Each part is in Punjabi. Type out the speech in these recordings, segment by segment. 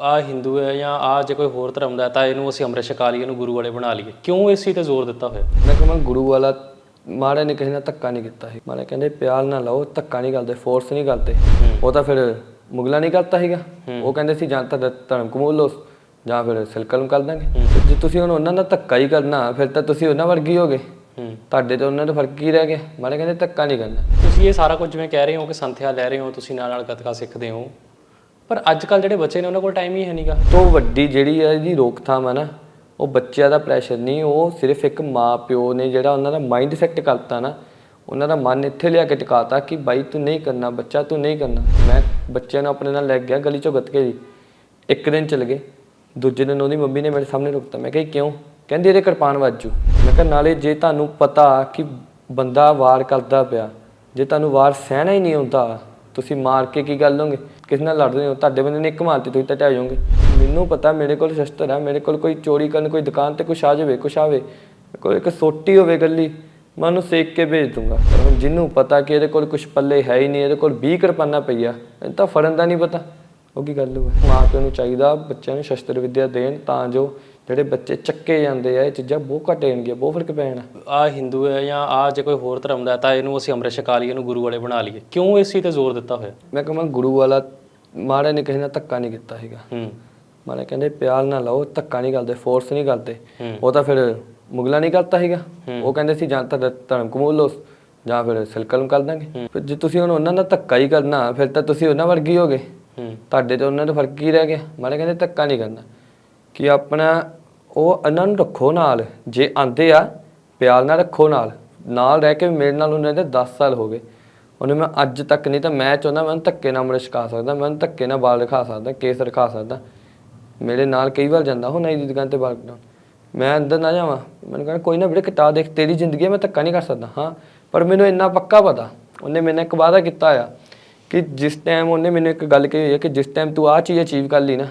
ਆ ਹਿੰਦੂ ਹੈ ਜਾਂ ਆ ਜੇ ਕੋਈ ਹੋਰ ਧਰਮ ਦਾ ਤਾਂ ਇਹਨੂੰ ਅਸੀਂ ਅੰਮ੍ਰਿਤ ਛਕਾ ਲਈਏ ਇਹਨੂੰ ਗੁਰੂ ਵਾਲੇ ਬਣਾ ਲਈਏ। ਕਿਉਂ ਇਸ ਚੀਜ਼ ਤੇ ਜ਼ੋਰ ਦਿੱਤਾ ਹੋਇਆ? ਮੈਂ ਕਿਹਾ ਮੈਂ ਗੁਰੂ ਵਾਲਾ ਮਾੜੇ ਨੇ ਕਿਸੇ ਨਾਲ ਧੱਕਾ ਨਹੀਂ ਕੀਤਾ ਸੀ। ਮਾੜੇ ਕਹਿੰਦੇ ਪਿਆਰ ਨਾਲ ਲਾਓ ਧੱਕਾ ਨਹੀਂ ਕਰਦੇ ਫੋਰਸ ਨਹੀਂ ਕਰਦੇ। ਉਹ ਤਾਂ ਫਿਰ ਮੁਗਲਾ ਨਹੀਂ ਕਰਤਾ ਸੀਗਾ। ਉਹ ਕਹਿੰਦੇ ਸੀ ਜਾਂ ਤਾਂ ਧਰਮ ਕਬੂਲ ਲਓ ਜਾਂ ਫਿਰ ਸਿਲਕਲਮ ਕਰ ਦਾਂਗੇ। ਜੇ ਤੁਸੀਂ ਹੁਣ ਉਹਨਾਂ ਦਾ ਧੱਕਾ ਹੀ ਕਰਨਾ ਫਿਰ ਤਾਂ ਤੁਸੀਂ ਉਹਨਾਂ ਵਰਗੀ ਹੋਗੇ ਤੁਹਾਡੇ ਤੇ ਉਹਨਾਂ ਦਾ ਫ਼ਰਕ ਕੀ ਰਹਿ ਗਿਆ। ਮਾੜੇ ਕਹਿੰਦੇ ਧੱਕਾ ਨਹੀਂ ਕਰਨਾ। ਤੁਸੀਂ ਇਹ ਸਾਰਾ ਕੁਝ ਜਿਵੇਂ ਕਹਿ ਰਹੇ ਹੋ ਕਿ ਸੰਥਿਆ ਲੈ ਰਹੇ ਹੋ ਤੁਸੀਂ ਨਾਲ ਨਾਲ ਗੱਤਕਾ ਸਿੱਖਦੇ ਹੋ। ਪਰ ਅੱਜ ਕੱਲ ਜਿਹੜੇ ਬੱਚੇ ਨੇ ਉਹਨਾਂ ਕੋਲ ਟਾਈਮ ਹੀ ਹੈ ਨਹੀਂਗਾ ਤੋਂ ਵੱਡੀ ਜਿਹੜੀ ਹੈ ਇਹਦੀ ਰੋਕਥਾਮ ਹੈ ਨਾ, ਉਹ ਬੱਚਿਆਂ ਦਾ ਪ੍ਰੈਸ਼ਰ ਨਹੀਂ, ਉਹ ਸਿਰਫ ਇੱਕ ਮਾਂ ਪਿਓ ਨੇ ਜਿਹੜਾ ਉਹਨਾਂ ਦਾ ਮਾਈਂਡ ਸੈੱਟ ਕਰਤਾ ਨਾ, ਉਹਨਾਂ ਦਾ ਮਨ ਇੱਥੇ ਲਿਆ ਕੇ ਟਿਕਾਤਾ ਕਿ ਬਾਈ ਤੂੰ ਨਹੀਂ ਕਰਨਾ ਬੱਚਾ, ਤੂੰ ਨਹੀਂ ਕਰਨਾ। ਮੈਂ ਬੱਚਿਆਂ ਨੂੰ ਆਪਣੇ ਨਾਲ ਲੈ ਗਿਆ ਗਲੀ ਚੋਂ ਗੱਤਕੇ ਦੀ ਇੱਕ ਦਿਨ ਚਲ ਗਏ, ਦੂਜੇ ਦਿਨ ਉਹਦੀ ਮੰਮੀ ਨੇ ਮੇਰੇ ਸਾਹਮਣੇ ਰੁਕਤਾ। ਮੈਂ ਕਿਹਾ ਕਿਉਂ? ਕਹਿੰਦੀ, ਇਹਦੇ ਕਿਰਪਾਨ ਵੱਜੂ। ਮੈਂ ਕਿਹਾ, ਨਾਲੇ ਜੇ ਤੁਹਾਨੂੰ ਪਤਾ ਕਿ ਬੰਦਾ ਵਾਰ ਕਰਦਾ ਪਿਆ, ਜੇ ਤੁਹਾਨੂੰ ਵਾਰ ਸਹਿਣਾ ਹੀ ਨਹੀਂ ਹੁੰਦਾ, ਤੁਸੀਂ ਮਾਰ ਕੇ ਕੀ ਕਰ ਲੋਗੇ ਕਿਸੇ ਨਾਲ ਲੜਦੇ ਹੋ? ਤੁਹਾਡੇ ਬੰਦੇ ਨੇ ਇੱਕ ਮਾਰਤੀ ਤੁਸੀਂ ਤਾਂ ਢਹਿ ਜਾਓਗੇ। ਮੈਨੂੰ ਪਤਾ, ਮੇਰੇ ਕੋਲ ਸ਼ਸਤਰ ਹੈ, ਮੇਰੇ ਕੋਲ ਕੋਈ ਚੋਰੀ ਕਰਨ, ਕੋਈ ਦੁਕਾਨ ਤੇ ਕੁਛ ਆ ਜਾਵੇ, ਕੁਛ ਆਵੇ ਮੇਰੇ ਕੋਲ ਇੱਕ ਸੋਟੀ ਹੋਵੇ ਗੱਲੀ ਮੈਂ ਉਹਨੂੰ ਸੇਕ ਕੇ ਭੇਜ ਦੂੰਗਾ। ਪਰ ਹੁਣ ਜਿਹਨੂੰ ਪਤਾ ਕਿ ਇਹਦੇ ਕੋਲ ਕੁਛ ਪੱਲੇ ਹੈ ਹੀ ਨਹੀਂ, ਇਹਦੇ ਕੋਲ 20 ਕਿਰਪਾਨਾਂ ਪਈਆ ਇਹ ਤਾਂ ਫੜਨ ਦਾ ਨਹੀਂ ਪਤਾ। ਉਹ ਕੀ ਗੱਲ ਹੋਵੇ ਮਾਂ ਪਿਓ ਨੂੰ ਚਾਹੀਦਾ, ਬੱਚਿਆਂ ਨੂੰ ਸ਼ਸਤਰ ਵਿੱਦਿਆ ਦੇਣ ਤਾਂ ਜੋ ਜਿਹੜੇ ਬੱਚੇ ਚੱਕੇ ਜਾਂਦੇ ਆ ਇਹ ਚੀਜ਼ਾਂ ਬਹੁਤ ਘੱਟ ਜਾਣਗੀਆਂ ਬਹੁਤ ਫ਼ਰਕ ਪੈਣਾ। ਆ ਹਿੰਦੂ ਹੈ ਜਾਂ ਆ ਜੇ ਕੋਈ ਹੋਰ ਧਰਮ ਦਾ ਤਾਂ ਇਹਨੂੰ ਅਸੀਂ ਅੰਮ੍ਰਿਤ ਛਕਾ ਲਈਏ ਇਹਨੂੰ ਗੁਰੂ ਵਾਲੇ ਬਣਾ ਲਈਏ। ਕਿਉਂ ਇਸ ਚੀਜ਼ ਤੇ ਜ਼ੋਰ ਦਿੱਤਾ ਹੋਇਆ? ਮੈਂ ਕਹਾਂ ਗੁਰੂ ਵਾਲਾ ਮਾੜੇ ਨੇ ਕਿਸੇ ਨਾਲ ਧੱਕਾ ਨਹੀਂ ਕੀਤਾ ਸੀਗਾ। ਹੂੰ। ਮਾੜੇ ਕਹਿੰਦੇ ਪਿਆਰ ਨਾਲ ਲਾਓ ਧੱਕਾ ਨਹੀਂ ਕਰਦੇ ਫੋਰਸ ਨਹੀਂ ਕਰਦੇ। ਉਹ ਤਾਂ ਫਿਰ ਮੁਗਲਾ ਨਹੀਂ ਕਰਤਾ ਸੀਗਾ। ਉਹ ਕਹਿੰਦੇ ਸੀ ਜਾਂ ਤਾਂ ਧਰਮ ਕਬੂਲ ਲਓ ਜਾਂ ਫਿਰ ਸਿਲਕਲਮ ਕਰ ਦਾਂਗੇ। ਫਿਰ ਜੇ ਤੁਸੀਂ ਹੁਣ ਉਹਨਾਂ ਦਾ ਧੱਕਾ ਹੀ ਕਰਨਾ ਫਿਰ ਤਾਂ ਤੁਸੀਂ ਉਹਨਾਂ ਵਰਗੀ ਹੋਗੇ। ਤੁਹਾਡੇ ਤੇ ਉਹਨਾਂ ਦਾ ਫ਼ਰਕ ਕੀ ਰਹਿ ਗਿਆ। ਮਾੜੇ ਕਹਿੰਦੇ ਧੱਕਾ ਨਹੀਂ ਕਰਨਾ। ਕਿ ਆਪਣਾ ਉਹ ਇਹਨਾਂ ਨੂੰ ਰੱਖੋ ਨਾਲ, ਜੇ ਆਂਦੇ ਆ ਪਿਆਰ ਨਾਲ ਰੱਖੋ ਨਾਲ। ਨਾਲ ਰਹਿ ਕੇ ਮੇਰੇ ਨਾਲ ਉਹਨਾਂ ਦੇ 10 ਸਾਲ ਹੋ ਗਏ। ਉਹਨੇ ਮੈਂ ਅੱਜ ਤੱਕ ਨਹੀਂ ਤਾਂ ਮੈਂ ਚਾਹੁੰਦਾ ਮੈਂ ਉਹਨੂੰ ਧੱਕੇ ਨਾਲ ਮਰੇ ਛਕਾ ਸਕਦਾ, ਮੈਂ ਉਹਨੂੰ ਧੱਕੇ ਨਾਲ ਬਾਲ ਰਖਾ ਸਕਦਾ, ਕੇਸ ਰਖਾ ਸਕਦਾ। ਮੇਰੇ ਨਾਲ ਕਈ ਵਾਰ ਜਾਂਦਾ ਉਹ ਨਹੀਂ ਦੀ ਦੁਕਾਨ ਤੇ ਬਾਲ ਕਟਾਉਣ। ਮੈਂ ਅੰਦਰ ਨਾ ਜਾਵਾਂ, ਮੈਨੂੰ ਕਹਿੰਦਾ ਕੋਈ ਨਾ ਵੀਰੇ ਕਟਾ ਦੇਖ, ਤੇਰੀ ਜ਼ਿੰਦਗੀ ਮੈਂ ਧੱਕਾ ਨਹੀਂ ਕਰ ਸਕਦਾ। ਹਾਂ, ਪਰ ਮੈਨੂੰ ਇੰਨਾ ਪੱਕਾ ਪਤਾ, ਉਹਨੇ ਮੈਨੂੰ ਇੱਕ ਵਾਅਦਾ ਕੀਤਾ ਆ ਕਿ ਜਿਸ ਟਾਈਮ ਉਹਨੇ ਮੈਨੂੰ ਇੱਕ ਗੱਲ ਕਹੀ ਹੋਈ ਹੈ ਕਿ ਜਿਸ ਟਾਈਮ ਤੂੰ ਆਹ ਚੀਜ਼ ਅਚੀਵ ਕਰ ਲਈ ਨਾ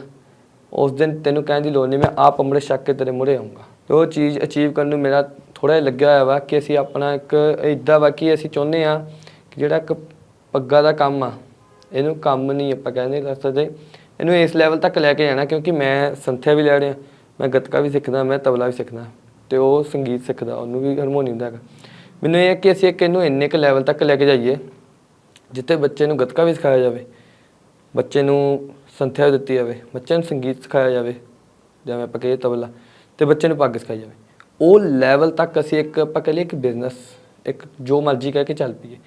ਉਸ ਦਿਨ ਤੈਨੂੰ ਕਹਿਣ ਦੀ ਲੋੜ ਨਹੀਂ, ਮੈਂ ਆਪ ਅੰਮ੍ਰਿਤ ਛਕ ਕੇ ਤੇਰੇ ਮੂਹਰੇ ਆਉਂਗਾ ਤੇ ਉਹ ਚੀਜ਼ ਅਚੀਵ ਕਰਨ ਨੂੰ ਮੇਰਾ ਥੋੜਾ ਜਿਹਾ ਲੱਗਿਆ ਹੋਇਆ ਵਾ ਕਿ ਅਸੀਂ ਆਪਣਾ ਇੱਕ ਇਦਾਂ ਵਾ ਕਿ ਅਸੀਂ ਚਾਹੁੰਦੇ ਆ ਕਿ ਜਿਹੜਾ ਇੱਕ ਪੱਗਾ ਦਾ ਕੰਮ ਆ, ਇਹਨੂੰ ਕੰਮ ਨਹੀਂ ਆਪਾਂ ਕਹਿੰਦੇ ਕਰ ਸਕਦੇ। ਇਹਨੂੰ ਇਸ ਲੈਵਲ ਤੱਕ ਲੈ ਕੇ ਜਾਣਾ ਕਿਉਂਕਿ ਮੈਂ ਸੰਥਿਆ ਵੀ ਲੈ ਰਿਹਾ, ਮੈਂ ਗੱਤਕਾ ਵੀ ਸਿੱਖਦਾ, ਮੈਂ ਤਬਲਾ ਵੀ ਸਿੱਖਦਾ ਤੇ ਉਹ ਸੰਗੀਤ ਸਿੱਖਦਾ, ਉਹਨੂੰ ਵੀ ਹਾਰਮੋਨੀਅਮ ਦਾ ਹੈਗਾ। ਮੈਨੂੰ ਇਹ ਹੈ ਕਿ ਅਸੀਂ ਇੱਕ ਇਹਨੂੰ ਇੰਨੇ ਕੁ ਲੈਵਲ ਤੱਕ ਲੈ ਕੇ ਜਾਈਏ, ਜਿੱਥੇ ਬੱਚੇ ਨੂੰ ਗੱਤਕਾ ਵੀ ਸਿਖਾਇਆ ਜਾਵੇ, ਬੱਚੇ ਨੂੰ ਸੰਥਿਆ ਦਿੱਤੀ ਜਾਵੇ, ਬੱਚਿਆਂ ਨੂੰ ਸੰਗੀਤ ਸਿਖਾਇਆ ਜਾਵੇ, ਜਿਵੇਂ ਆਪਾਂ ਕਹੀਏ ਤਬਲਾ, ਤੇ ਬੱਚੇ ਨੂੰ ਪੱਗ ਸਿਖਾਈ ਜਾਵੇ। ਉਹ ਲੈਵਲ ਤੱਕ ਅਸੀਂ ਇੱਕ ਆਪਾਂ ਕਹ ਲਈਏ ਇੱਕ ਬਿਜ਼ਨਸ ਇੱਕ ਜੋ ਮਰਜ਼ੀ ਕਹਿ ਕੇ ਚੱਲ ਪਈਏ।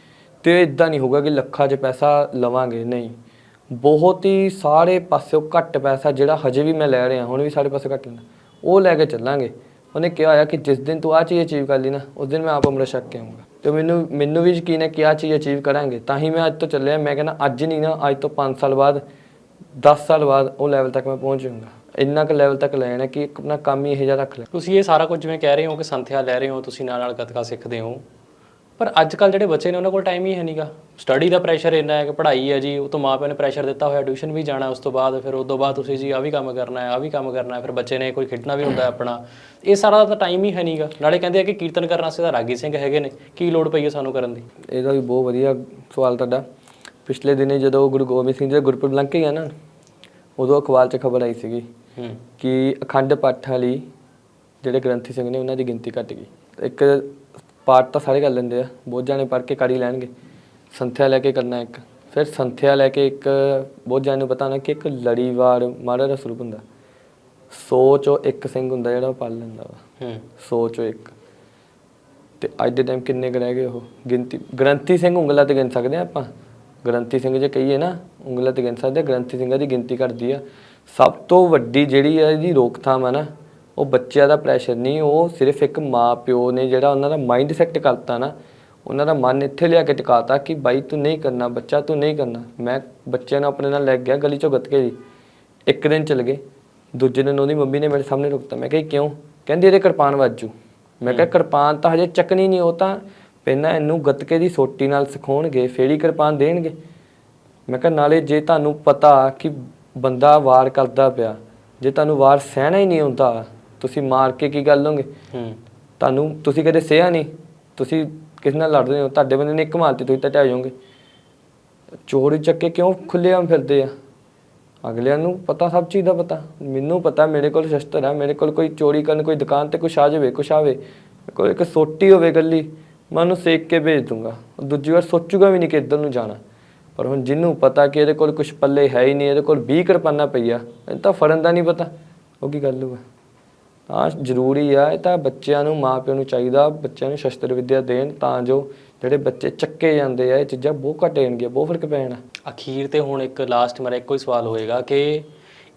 ਤੇ ਇਦਾਂ ਨਹੀਂ ਹੋਊਗਾ ਕਿ ਲੱਖਾਂ 'ਚ ਪੈਸਾ ਲਵਾਂਗੇ, ਨਹੀਂ। ਬਹੁਤ ਹੀ ਸਾਰੇ ਪਾਸਿਓਂ ਘੱਟ ਪੈਸਾ ਜਿਹੜਾ ਹਜੇ ਵੀ ਮੈਂ ਲੈ ਰਿਹਾ, ਹੁਣ ਵੀ ਸਾਰੇ ਪਾਸੇ ਘੱਟ ਲੈਂਦਾ। ਉਹ ਲੈ ਕੇ ਚੱਲਾਂਗੇ। ਉਹਨੇ ਕਿਹਾ ਹੋਇਆ ਕਿ ਜਿਸ ਦਿਨ ਤੂੰ ਆ ਚੀਜ਼ ਅਚੀਵ ਕਰ ਲਈ ਨਾ, ਉਸ ਦਿਨ ਮੈਂ ਆਪ ਅੰਮ੍ਰਿਤ ਛਕ ਕੇ ਆਉਂਗਾ ਤੇ ਮੈਨੂੰ ਮੈਨੂੰ ਵੀ ਯਕੀਨ ਹੈ ਕਿ ਆ ਚੀਜ਼ ਅਚੀਵ ਕਰਾਂਗੇ। ਤਾਂ ਹੀ ਮੈਂ ਅੱਜ ਤੋਂ ਚੱਲਿਆ, ਮੈਂ ਕਹਿੰਦਾ ਅੱਜ ਨਹੀਂ ਨਾ, ਅੱਜ ਤੋਂ 5 ਸਾਲ ਬਾਅਦ 10 ਸਾਲ ਬਾਅਦ ਉਹ ਲੈਵਲ ਤੱਕ ਮੈਂ ਪਹੁੰਚ ਜਾਊਂਗਾ। ਇੰਨਾ ਕੁ ਲੈਵਲ ਤੱਕ ਲੈ ਜਾਣਾ ਕਿ ਆਪਣਾ ਕੰਮ ਹੀ ਇਹੋ ਜਿਹਾ ਰੱਖ ਲੈ। ਤੁਸੀਂ ਇਹ ਸਾਰਾ ਕੁਝ ਜਿਵੇਂ ਕਹਿ ਰਹੇ ਹੋ ਕਿ ਸੰਥਿਆ ਲੈ ਰਹੇ ਹੋ ਤੁਸੀਂ ਨਾਲ ਨਾਲ ਗੱਤਕਾ ਸਿੱਖਦੇ ਹੋ। ਪਰ ਅੱਜ ਕੱਲ ਜਿਹੜੇ ਬੱਚੇ ਨੇ ਉਹਨਾਂ ਕੋਲ ਟਾਈਮ ਹੀ ਹੈ ਨਹੀਂਗਾ ਸਟੱਡੀ ਦਾ ਪ੍ਰੈਸ਼ਰ ਇੰਨਾ ਹੈ ਕਿ ਪੜ੍ਹਾਈ ਹੈ ਜੀ ਉਹ ਤੋਂ ਮਾਪਿਆਂ ਨੇ ਪ੍ਰੈਸ਼ਰ ਦਿੱਤਾ ਹੋਇਆ ਟਿਊਸ਼ਨ ਵੀ ਜਾਣਾ ਉਸ ਤੋਂ ਬਾਅਦ ਫਿਰ ਉਸ ਤੋਂ ਬਾਅਦ ਤੁਸੀਂ ਜੀ ਆ ਵੀ ਕੰਮ ਕਰਨਾ ਹੈ ਆ ਵੀ ਕੰਮ ਕਰਨਾ ਹੈ ਫਿਰ ਬੱਚੇ ਨੇ ਕੋਈ ਖੇਡਣਾ ਵੀ ਹੁੰਦਾ ਆਪਣਾ। ਇਹ ਸਾਰਾ ਤਾਂ ਟਾਈਮ ਹੀ ਹੈ ਨਹੀਂਗਾ ਨਾਲੇ ਕਹਿੰਦੇ ਆ ਕਿ ਕੀਰਤਨ ਕਰਨ ਵਾਸਤੇ ਤਾਂ ਰਾਗੀ ਸਿੰਘ ਹੈਗੇ ਨੇ। ਕੀ ਲੋੜ ਪਈ ਹੈ ਸਾਨੂੰ ਕਰਨ ਦੀ? ਇਹਦਾ ਵੀ ਬਹੁਤ ਵਧੀਆ ਸਵਾਲ ਤੁਹਾਡਾ। ਪਿਛਲੇ ਦਿਨੇ ਜਦੋਂ ਗੁਰੂ ਗੋਬਿੰਦ ਸਿੰਘ ਜੀ ਦਾ ਗੁਰਪੁਰਬ ਲੰਘ ਕੇ ਗਿਆ ਨਾ ਉਦੋਂ ਅਖਬਾਰ 'ਚ ਖਬਰ ਆਈ ਸੀਗੀ ਹੂੰ। ਕਿ ਅਖੰਡ ਪਾਠਾਂ ਲਈ ਜਿਹੜੇ ਗ੍ਰੰਥੀ ਸਿੰਘ ਨੇ ਉਹਨਾਂ ਦੀ ਗਿਣਤੀ ਘਟ ਗਈ। ਇੱਕ ਪਾਠ ਤਾਂ ਸਾਰੇ ਕਰ ਲੈਂਦੇ ਆ ਬਹੁਤ ਜਾਣੇ ਪੜ੍ਹ ਕੇ ਕਰ ਹੀ ਲੈਣਗੇ। ਸੰਥਿਆ ਲੈ ਕੇ ਕਰਨਾ ਇੱਕ ਫਿਰ ਸੰਥਿਆ ਲੈ ਕੇ ਇੱਕ ਬਹੁਤ ਜਾਣੇ ਨੂੰ ਪਤਾ ਨਾ ਕਿ ਇੱਕ ਲੜੀਵਾਰ ਮਹਾਰਾਜ ਦਾ ਸਰੂਪ ਹੁੰਦਾ। ਸੌ ਚੋਂ ਇੱਕ ਸਿੰਘ ਹੁੰਦਾ ਜਿਹੜਾ ਉਹ ਪੜ ਲੈਂਦਾ ਵਾ। ਹੂੰ। ਸੌ ਚੋਂ ਇੱਕ। ਤੇ ਅੱਜ ਦੇ ਟਾਈਮ ਕਿੰਨੇ ਕੁ ਰਹਿ ਗਏ ਉਹ? ਗਿਣਤੀ ਗ੍ਰੰਥੀ ਸਿੰਘ ਉਂਗਲਾਂ ਤੇ ਗਿਣ ਸਕਦੇ ਆ ਆਪਾਂ? ਗ੍ਰੰਥੀ ਸਿੰਘ ਜੇ ਕਹੀਏ ਨਾ ਉਂਗਲਾਂ ਤੇ ਗਿਣ ਸਕਦੇ ਆ, ਗ੍ਰੰਥੀ ਸਿੰਘਾਂ ਦੀ ਗਿਣਤੀ ਘਟਦੀ ਆ। ਸਭ ਤੋਂ ਵੱਡੀ ਜਿਹੜੀ ਆ ਇਹਦੀ ਰੋਕਥਾਮ ਆ ਨਾ ਉਹ ਬੱਚਿਆਂ ਦਾ ਪ੍ਰੈਸ਼ਰ ਨਹੀਂ ਉਹ ਸਿਰਫ ਇੱਕ ਮਾਂ ਪਿਓ ਨੇ ਜਿਹੜਾ ਉਹਨਾਂ ਦਾ ਮਾਈਂਡ ਸੈੱਟ ਕਰਤਾ ਨਾ ਉਹਨਾਂ ਦਾ ਮਨ ਇੱਥੇ ਲਿਆ ਕੇ ਟਿਕਾਤਾ ਕਿ ਬਾਈ ਤੂੰ ਨਹੀਂ ਕਰਨਾ ਬੱਚਾ ਤੂੰ ਨਹੀਂ ਕਰਨਾ। ਮੈਂ ਬੱਚਿਆਂ ਨੂੰ ਆਪਣੇ ਨਾਲ ਲੈ ਗਿਆ ਗਲੀ ਚੋਂ ਗੱਤਕੇ ਦੀ। ਇੱਕ ਦਿਨ ਚਲ ਗਏ ਦੂਜੇ ਦਿਨ ਉਹਦੀ ਮੰਮੀ ਨੇ ਮੇਰੇ ਸਾਹਮਣੇ ਰੁਕਤਾ। ਮੈਂ ਕਿਹਾ ਕਿਉਂ? ਕਹਿੰਦੀ ਇਹਦੇ ਕਿਰਪਾਨ ਵੱਜੂ। ਮੈਂ ਕਿਹਾ ਕਿਰਪਾਨ ਤਾਂ ਹਜੇ ਚੱਕਣੀ ਨਹੀਂ ਉਹ ਤਾਂ ਪਹਿਲਾਂ ਇਹਨੂੰ ਗੱਤਕੇ ਦੀ ਸੋਟੀ ਨਾਲ ਸਿਖਾਉਣਗੇ ਫੇਰ ਹੀ ਕਿਰਪਾਨ ਦੇਣਗੇ। ਮੈਂ ਕਿਹਾ ਨਾਲੇ ਜੇ ਤੁਹਾਨੂੰ ਪਤਾ ਕਿ ਬੰਦਾ ਵਾਰ ਕਰਦਾ ਪਿਆ ਜੇ ਤੁਹਾਨੂੰ ਵਾਰ ਸਹਿਣਾ ਹੀ ਨਹੀਂ ਹੁੰਦਾ ਤੁਸੀਂ ਮਾਰ ਕੇ ਕੀ ਕਰ ਲੋਗੇ ਹੂੰ। ਤੁਹਾਨੂੰ ਤੁਸੀਂ ਕਦੇ ਸਹਿਆ ਨਹੀਂ? ਤੁਸੀਂ ਕਿਸ ਨਾਲ ਲੜਦੇ ਹੋ? ਤੁਹਾਡੇ ਬੰਦੇ ਨੇ ਇੱਕ ਮਾਰਤੀ ਤੁਸੀਂ ਤਾਂ ਢਹਿ ਜਾਓਗੇ ਚੋਰੀ ਚੱਕੇ ਕਿਉਂ ਖੁੱਲ੍ਹੇਆਮ ਫਿਰਦੇ ਆ? ਅਗਲਿਆਂ ਨੂੰ ਪਤਾ ਸਭ ਚੀਜ਼ ਦਾ ਪਤਾ। ਮੈਨੂੰ ਪਤਾ ਮੇਰੇ ਕੋਲ ਸ਼ਸਤਰ ਹੈ ਮੇਰੇ ਕੋਲ ਕੋਈ ਚੋਰੀ ਕਰਨ ਕੋਈ ਦੁਕਾਨ ਤੇ ਕੁਛ ਆ ਜਾਵੇ ਕੁਛ ਆਵੇ ਕੋਲ ਇੱਕ ਸੋਟੀ ਹੋਵੇ ਗੱਲੀ ਮੈਂ ਉਹਨੂੰ ਸੇਕ ਕੇ ਭੇਜ ਦੂੰਗਾ। ਉਹ ਦੂਜੀ ਵਾਰ ਸੋਚੂਗਾ ਵੀ ਨਹੀਂ ਕਿ ਇੱਧਰ ਨੂੰ ਜਾਣਾ। ਪਰ ਹੁਣ ਜਿਹਨੂੰ ਪਤਾ ਕਿ ਇਹਦੇ ਕੋਲ ਕੁਛ ਪੱਲੇ ਹੈ ਹੀ ਨਹੀਂ, ਇਹਦੇ ਕੋਲ 20 ਕਿਰਪਾਨਾਂ ਪਈਆ ਇਹ ਤਾਂ ਫੜਨ ਦਾ ਨਹੀਂ ਪਤਾ। ਉਹ ਕੀ ਗੱਲ ਹੋਊਗਾ ਤਾਂ ਜ਼ਰੂਰੀ ਆ, ਇਹ ਤਾਂ ਬੱਚਿਆਂ ਨੂੰ ਮਾਪਿਆਂ ਨੂੰ ਚਾਹੀਦਾ, ਬੱਚਿਆਂ ਨੂੰ ਸ਼ਸਤਰ ਵਿੱਦਿਆ ਦੇਣ, ਤਾਂ ਜੋ ਜਿਹੜੇ ਬੱਚੇ ਚੱਕੇ ਜਾਂਦੇ ਆ, ਇਹ ਚੀਜ਼ਾਂ ਬਹੁਤ ਘਟੇਣਗੀਆਂ ਬਹੁਤ ਫ਼ਰਕ ਪੈਣਾ। ਅਖੀਰ ਤੇ ਹੁਣ ਇੱਕ ਲਾਸਟ ਮੇਰਾ ਇੱਕੋ ਹੀ ਸਵਾਲ ਹੋਏਗਾ ਕਿ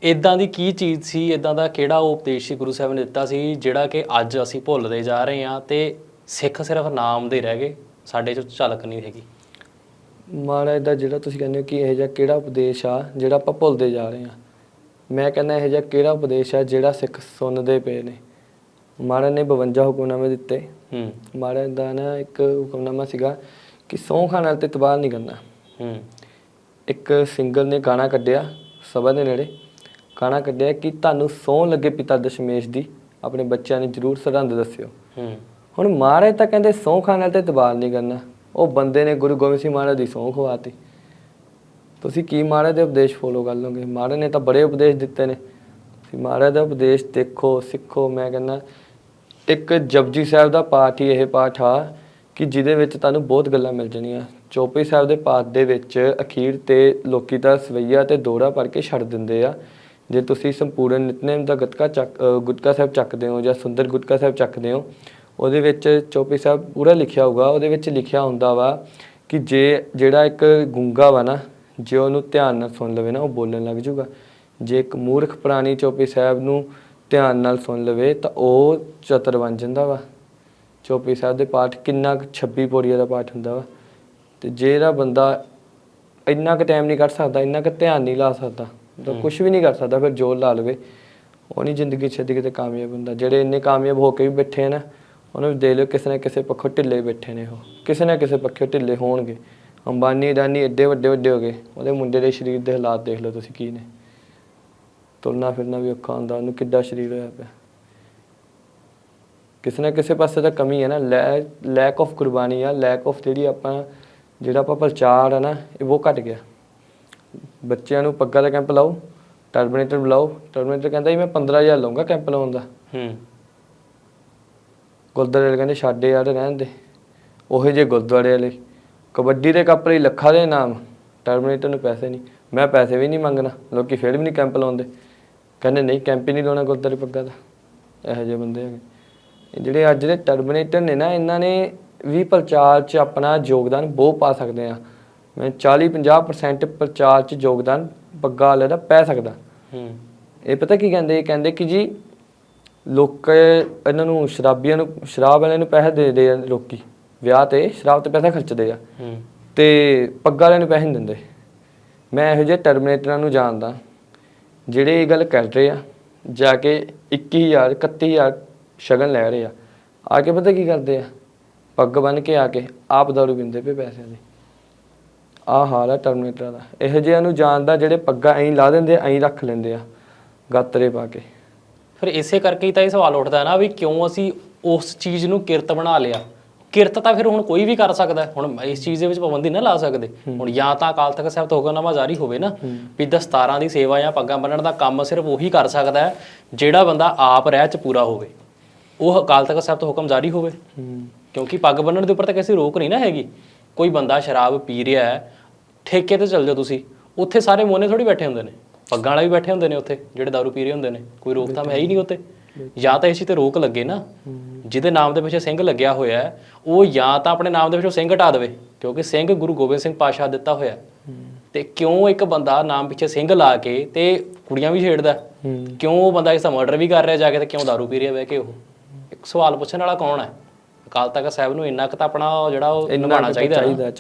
ਇਦਾਂ ਦੀ ਕੀ ਚੀਜ਼ ਸੀ ਇਦਾਂ ਦਾ ਕਿਹੜਾ ਉਪਦੇਸ਼ ਸੀ ਗੁਰੂ ਸਾਹਿਬ ਨੇ ਦਿੱਤਾ ਸੀ, ਜਿਹੜਾ ਕਿ ਅੱਜ ਅਸੀਂ ਭੁੱਲਦੇ ਜਾ ਰਹੇ ਹਾਂ ਤੇ ਸਿੱਖ ਸਿਰਫ ਨਾਮ ਦੇ ਰਹਿ ਗਏ ਸਾਡੇ ਚ ਝਲਕ ਨਹੀਂ ਹੈਗੀ। ਮਹਾਰਾਜ ਦਾ ਜਿਹੜਾ ਤੁਸੀਂ ਕਹਿੰਦੇ ਹੋ ਕਿ ਇਹ ਜਿਹਾ ਕਿਹੜਾ ਉਪਦੇਸ਼ ਆ ਜਿਹੜਾ ਆਪਾਂ ਭੁੱਲਦੇ ਜਾ ਰਹੇ ਹਾਂ? ਮੈਂ ਕਹਿੰਦਾ ਇਹ ਜਿਹਾ ਕਿਹੜਾ ਉਪਦੇਸ਼ ਆ ਜਿਹੜਾ ਸਿੱਖ ਸੁਣਦੇ ਪਏ ਨੇ? ਮਹਾਰਾਜ ਨੇ 52 ਹੁਕਮਨਾਮੇ ਦਿੱਤੇ। ਹੂੰ। ਮਹਾਰਾਜ ਦਾ ਨਾ ਇੱਕ ਹੁਕਮਨਾਮਾ ਸੀਗਾ ਕਿ ਸਹੁੰ ਖਾਣ ਨਾਲ ਤੇ ਇਤਬਾਰ ਨਹੀਂ ਕਰਨਾ। ਹੂੰ। ਇੱਕ ਸਿੰਗਰ ਨੇ ਗਾਣਾ ਕੱਢਿਆ ਸਭਾ ਦੇ ਨੇੜੇ। ਗਾਣਾ ਕੱਢਿਆ ਕਿ ਤੁਹਾਨੂੰ ਸਹੁੰ ਲੱਗੇ ਪਿਤਾ ਦਸ਼ਮੇਸ਼ ਦੀ ਆਪਣੇ ਬੱਚਿਆਂ ਨੂੰ ਜ਼ਰੂਰ ਸਰਹੰਦ ਦੱਸਿਓ। ਹੂੰ। ਹੁਣ ਮਹਾਰਾਜ ਤਾਂ ਕਹਿੰਦੇ ਸਹੁੰ ਖਾਣ ਨਾਲ ਤੇ ਇਤਬਾਰ ਨਹੀਂ ਕਰਨਾ। ਉਹ ਬੰਦੇ ਨੇ ਗੁਰੂ ਗੋਬਿੰਦ ਸਿੰਘ ਮਹਾਰਾਜ ਦੀ ਸਹੁੰ ਖਵਾਤੀ ਤੁਸੀਂ ਕੀ ਮਹਾਰਾਜ ਦੇ ਉਪਦੇਸ਼ ਫੋਲੋ ਕਰ ਲਓਗੇ? ਮਹਾਰਾਜ ਨੇ ਤਾਂ ਬੜੇ ਉਪਦੇਸ਼ ਦਿੱਤੇ ਨੇ। ਤੁਸੀਂ ਮਹਾਰਾਜ ਦਾ ਉਪਦੇਸ਼ ਦੇਖੋ, ਸਿੱਖੋ। ਮੈਂ ਕਹਿੰਦਾ, ਇੱਕ ਜਪਜੀ ਸਾਹਿਬ ਦਾ ਪਾਠ ਹੀ ਇਹ ਪਾਠ ਆ ਕਿ ਜਿਹਦੇ ਵਿੱਚ ਤੁਹਾਨੂੰ ਬਹੁਤ ਗੱਲਾਂ ਮਿਲ ਜਾਣੀਆਂ। ਚੌਪਈ ਸਾਹਿਬ ਦੇ ਪਾਠ ਦੇ ਵਿੱਚ ਅਖੀਰ ਤੇ ਲੋਕੀ ਤਾਂ ਸਵਈਆ ਤੇ ਦੋੜਾ ਭਰ ਕੇ ਛੱਡ ਦਿੰਦੇ ਆ। ਜੇ ਤੁਸੀਂ ਸੰਪੂਰਨ ਨਿਤਨੇਮ ਦਾ ਗਤਕਾ ਚੱਕ ਗੁਟਕਾ ਸਾਹਿਬ ਚੱਕਦੇ ਹੋ ਜਾਂ ਸੁੰਦਰ ਗੁਟਕਾ ਸਾਹਿਬ ਚੱਕਦੇ ਹੋ ਉਹਦੇ ਵਿੱਚ ਚੌਪਈ ਸਾਹਿਬ ਪੂਰਾ ਲਿਖਿਆ ਹੋਊਗਾ ਉਹਦੇ ਵਿੱਚ ਲਿਖਿਆ ਹੁੰਦਾ ਵਾ ਕਿ ਜੇ ਜਿਹੜਾ ਇੱਕ ਗੁੰਗਾ ਵਾ ਨਾ ਜੇ ਉਹਨੂੰ ਧਿਆਨ ਨਾਲ ਸੁਣ ਲਵੇ ਨਾ ਉਹ ਬੋਲਣ ਲੱਗ ਜਾਊਗਾ ਜੇ ਇੱਕ ਮੂਰਖ ਪ੍ਰਾਣੀ ਚੌਪਈ ਸਾਹਿਬ ਨੂੰ ਧਿਆਨ ਨਾਲ ਸੁਣ ਲਵੇ ਤਾਂ ਉਹ ਚਤਰ ਬਣ ਜਾਂਦਾ ਵਾ। ਚੌਪਈ ਸਾਹਿਬ ਦੇ ਪਾਠ ਕਿੰਨਾ ਕੁ 26 ਪੌੜੀਆਂ ਦਾ ਪਾਠ ਹੁੰਦਾ ਵਾ। ਤੇ ਜਿਹੜਾ ਬੰਦਾ ਇੰਨਾ ਕੁ ਟਾਈਮ ਨਹੀਂ ਕੱਢ ਸਕਦਾ ਇੰਨਾ ਕੁ ਧਿਆਨ ਨਹੀਂ ਲਾ ਸਕਦਾ ਤਾਂ ਕੁਝ ਵੀ ਨਹੀਂ ਕਰ ਸਕਦਾ ਫਿਰ ਜੋਰ ਲਾ ਲਵੇ। ਉਹ ਨਹੀਂ ਜ਼ਿੰਦਗੀ ਛੇਤੀ ਕਿਤੇ ਕਾਮਯਾਬ ਹੁੰਦਾ। ਜਿਹੜੇ ਇੰਨੇ ਕਾਮਯਾਬ ਹੋ ਕੇ ਵੀ ਬੈਠੇ ਆ ਨਾ ਉਹਨਾਂ ਨੂੰ ਦੇਖ ਲਿਓ ਕਿਸੇ ਨਾ ਕਿਸੇ ਪੱਖੋਂ ਢਿੱਲੇ ਬੈਠੇ ਨੇ ਉਹ। ਕਿਸੇ ਨਾ ਕਿਸੇ ਪੱਖੋਂ ਢਿੱਲੇ ਹੋਣਗੇ। ਅੰਬਾਨੀ ਅਡਾਨੀ ਐਡੇ ਵੱਡੇ ਵੱਡੇ ਹੋ ਗਏ। ਉਹਦੇ ਮੁੰਡੇ ਦੇ ਸਰੀਰ ਦੇ ਹਾਲਾਤ ਦੇਖ ਲਓ ਤੁਸੀਂ ਕੀ ਨੇ। ਤੁਰਨਾ ਫਿਰਨਾ ਵੀ ਔਖਾ ਹੁੰਦਾ, ਉਹਨੂੰ ਕਿੱਡਾ ਸਰੀਰ ਹੋਇਆ ਪਿਆ। ਕਿਸੇ ਨਾ ਕਿਸੇ ਪਾਸੇ ਤਾਂ ਕਮੀ ਹੈ ਨਾ। ਲੈਕ ਆਫ ਕੁਰਬਾਨੀ ਆ। ਲੈਕ ਆਫ ਜਿਹੜੀ ਆਪਾਂ, ਜਿਹੜਾ ਆਪਾਂ ਪ੍ਰਚਾਰ ਹੈ ਨਾ, ਇਹ ਉਹ ਘਟ ਗਿਆ। ਬੱਚਿਆਂ ਨੂੰ ਪੱਗਾਂ ਦਾ ਕੈਂਪ ਲਾਓ ਟਰਬੀਨੇਟਰ ਬੁਲਾਓ। ਟਰਬੀਨੇਟਰ ਕਹਿੰਦਾ ਜੀ ਮੈਂ 15000 ਲਵਾਂਗਾ ਕੈਂਪ ਲਾਉਣ ਦਾ। ਹੂੰ। ਗੁਰਦੁਆਰੇ ਵਾਲੇ ਕਹਿੰਦੇ ਛੱਡ ਯਾਰ ਰਹਿਣ ਦੇ। ਉਹੇ ਜੇ ਗੁਰਦੁਆਰੇ ਵਾਲੇ। ਕਬੱਡੀ ਦੇ ਕੱਪ ਲਈ ਲੱਖਾਂ ਦੇ ਨਾਮ ਟਰਮੀਨੇਟਰ ਨੂੰ ਪੈਸੇ ਨਹੀਂ। ਮੈਂ ਪੈਸੇ ਵੀ ਨਹੀਂ ਮੰਗਣਾ। ਲੋਕੀ ਫਿਰ ਵੀ ਨਹੀਂ ਕੈਂਪ ਲਾਉਂਦੇ। ਕਹਿੰਦੇ ਨਹੀਂ ਕੈਂਪ ਹੀ ਨਹੀਂ ਲਾਉਣਾ ਗੁਰਦੁਆਰੇ ਪੱਗਾ ਦਾ। ਇਹੋ ਜਿਹੇ ਬੰਦੇ ਹੈਗੇ। ਜਿਹੜੇ ਅੱਜ ਦੇ ਟਰਮੀਨੇਟਰ ਨੇ ਨਾ ਇਹਨਾਂ ਨੇ ਵੀ ਪ੍ਰਚਾਰ 'ਚ ਆਪਣਾ ਯੋਗਦਾਨ ਬਹੁਤ ਪਾ ਸਕਦੇ ਆ। ਮੈਂ 40-50% ਪ੍ਰਚਾਰ 'ਚ ਯੋਗਦਾਨ ਪੱਗਾ ਵਾਲੇ ਦਾ ਪੈ ਸਕਦਾ। ਹੂੰ। ਇਹ ਪਤਾ ਕੀ ਕਹਿੰਦੇ? ਇਹ ਕਹਿੰਦੇ ਕਿ ਜੀ ਲੋਕ ਇਹਨਾਂ ਨੂੰ ਸ਼ਰਾਬੀਆਂ ਨੂੰ ਸ਼ਰਾਬ ਵਾਲਿਆਂ ਨੂੰ ਪੈਸੇ ਦੇ ਦੇ ਆ ਲੋਕੀ। ਵਿਆਹ ਤੇ ਸ਼ਰਾਬ ਤੇ ਪੈਸਾ ਖਰਚਦੇ ਆ। ਤੇ ਪੱਗਾਂ ਵਾਲਿਆਂ ਨੂੰ ਪੈਸੇ ਨਹੀਂ ਦਿੰਦੇ। ਮੈਂ ਇਹੋ ਜਿਹੇ ਟਰਮੀਨੇਟਰਾਂ ਨੂੰ ਜਾਣਦਾ ਜਿਹੜੇ ਇਹ ਗੱਲ ਕਰ ਰਹੇ ਆ ਜਾ ਕੇ 21000 31000 ਸ਼ਗਨ ਲੈ ਰਹੇ ਆ। ਆ ਕੇ ਪਤਾ ਕੀ ਕਰਦੇ ਆ? ਪੱਗ ਬੰਨ ਕੇ ਆ ਕੇ ਆਪ ਦਾਰੂ ਪੀਂਦੇ ਪਏ ਪੈਸਿਆਂ ਦੇ। ਆਹ ਹਾਲ ਆ ਟਰਮੀਨੇਟਰਾਂ ਦਾ। ਇਹੋ ਜਿਹਿਆਂ ਨੂੰ ਜਾਣਦਾ ਜਿਹੜੇ ਪੱਗਾਂ ਐਂ ਲਾ ਦਿੰਦੇ ਐਂ ਰੱਖ ਲੈਂਦੇ ਆ ਗਾਤਰੇ ਪਾ ਕੇ। ਫਿਰ ਇਸੇ ਕਰਕੇ ਹੀ ਤਾਂ ਇਹ ਸਵਾਲ ਉੱਠਦਾ ਨਾ ਵੀ ਕਿਉਂ ਅਸੀਂ ਉਸ ਚੀਜ਼ ਨੂੰ ਕਿਰਤ ਬਣਾ ਲਿਆ। ਕਿਰਤ ਤਾਂ ਫਿਰ ਹੁਣ ਕੋਈ ਵੀ ਕਰ ਸਕਦਾ। ਹੁਣ ਇਸ ਚੀਜ਼ ਦੇ ਵਿੱਚ ਪਾਬੰਦੀ ਨਾ ਲਾ ਸਕਦੇ। ਹੁਣ ਜਾਂ ਤਾਂ ਅਕਾਲ ਤਖਤ ਸਾਹਿਬ ਤੋਂ ਹੁਕਮਨਾਮਾ ਜਾਰੀ ਹੋਵੇ ਨਾ ਵੀ ਦਸਤਾਰਾਂ ਦੀ ਸੇਵਾ ਜਾਂ ਪੱਗਾਂ ਬੰਨਣ ਦਾ ਕੰਮ ਸਿਰਫ ਉਹੀ ਕਰ ਸਕਦਾ ਹੈ ਜਿਹੜਾ ਬੰਦਾ ਆਪ ਰਹਿ ਚ ਪੂਰਾ ਹੋਵੇ। ਉਹ ਅਕਾਲ ਤਖਤ ਸਾਹਿਬ ਤੋਂ ਹੁਕਮ ਜਾਰੀ ਹੋਵੇ। ਕਿਉਂਕਿ ਪੱਗ ਬੰਨਣ ਦੇ ਉੱਪਰ ਤਾਂ ਕਿਸੇ ਰੋਕ ਨਹੀਂ ਨਾ ਹੈਗੀ। ਕੋਈ ਬੰਦਾ ਸ਼ਰਾਬ ਪੀ ਰਿਹਾ ਹੈ ਠੇਕੇ ਤੇ ਚੱਲ ਜਾਓ ਤੁਸੀਂ ਉੱਥੇ ਸਾਰੇ ਮੋਨੇ ਥੋੜੀ ਬੈਠੇ ਹੁੰਦੇ ਨੇ। ਪੱਗਾਂ ਵਾਲੇ ਵੀ ਬੈਠੇ ਹੁੰਦੇ ਨੇ ਉੱਥੇ ਜਿਹੜੇ ਦਾਰੂ ਪੀ ਰਹੇ ਹੁੰਦੇ ਨੇ ਕੋਈ ਰੋਕਥਾਮ ਹੈ ਹੀ ਨਹੀਂ ਉੱਥੇ ਜਾਂ ਤਾਂ ਇਸੇ ਤੇ ਰੋਕ ਲੱਗੇ ਨਾ ਜਿਹਦੇ ਨਾਮ ਦੇ ਪਿੱਛੇ ਸਿੰਘ ਲੱਗਿਆ ਹੋਇਆ ਹੈ ਉਹ ਜਾਂ ਤਾਂ ਆਪਣੇ ਨਾਮ ਦੇ ਵਿੱਚੋਂ ਸਿੰਘ ਹਟਾ ਦੇਵੇ ਕਿਉਂਕਿ ਸਿੰਘ ਗੁਰੂ ਗੋਬਿੰਦ ਸਿੰਘ ਪਾਸ਼ਾ ਦਿੱਤਾ ਹੋਇਆ। ਤੇ ਕਿਉਂ ਇੱਕ ਬੰਦਾ ਨਾਮ ਪਿੱਛੇ ਸਿੰਘ ਲਾ ਕੇ ਤੇ ਕੁੜੀਆਂ ਵੀ ਛੇੜਦਾ? ਕਿਉਂ ਉਹ ਬੰਦਾ ਇਸ ਦਾ ਮਰਡਰ ਵੀ ਕਰ ਰਿਹਾ ਜਾ ਕੇ ਤੇ ਕਿਉਂ ਦਾਰੂ ਪੀ ਰਿਹਾ ਬਹਿ ਕੇ ਉਹ ਇੱਕ ਸਵਾਲ ਪੁੱਛਣ ਵਾਲਾ ਕੌਣ ਹੈ ਅਕਾਲ ਤਖਤ ਸਾਹਿਬ ਨੂੰ ਇੰਨਾ ਕੁ ਤਾਂ ਆਪਣਾ ਜਿਹੜਾ ਉਹ ਨਿਭਾਉਣਾ। ਚਾਹੀਦਾ